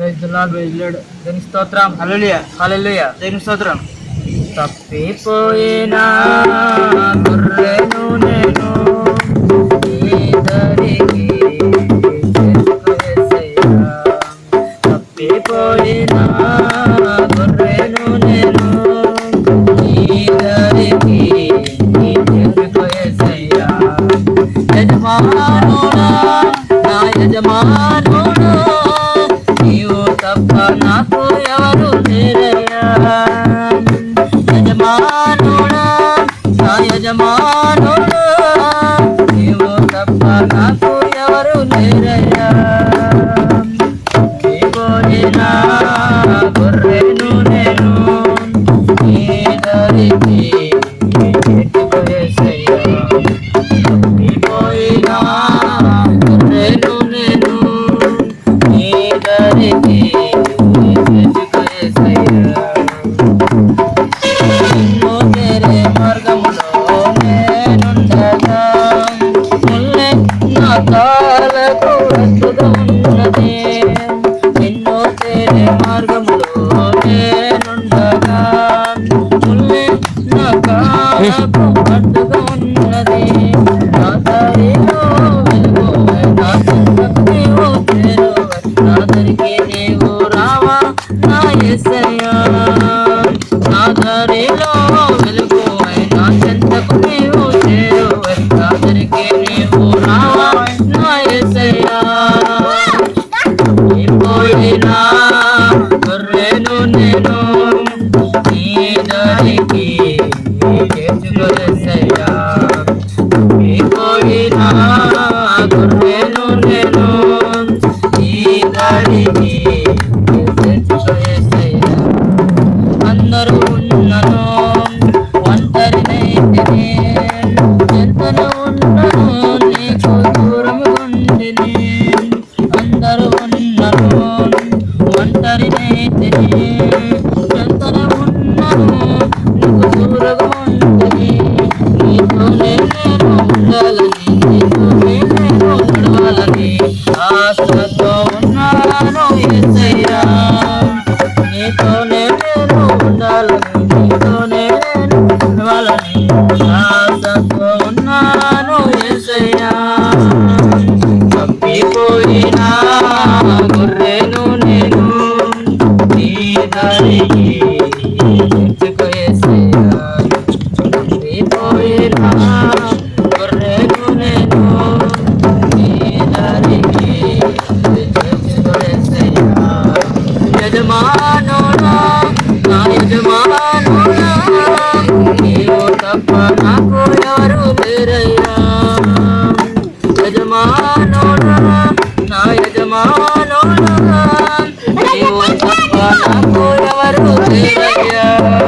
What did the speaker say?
ప్రైజ్లాడ్ ప్రైజ్లాడ్ దేని స్తోత్రం. హల్లెలూయా హల్లెలూయా దేని స్తోత్రం. తప్పిపోయినా? いや అందరికీ నీవు రావా? నా ఎస్సయ్యా నా దారిలో వెలుగు నా చెంతకు నీవు చేరువై. అందరికీ నీవు రావా? నా ఎస్సయ్యా పోయినా గొర్రెను నేను నీ దారికి చేర్చుకోలేసయ్యా 嗯那个 తప్ప నాకు ఎవరు వేరయ్య Yeah.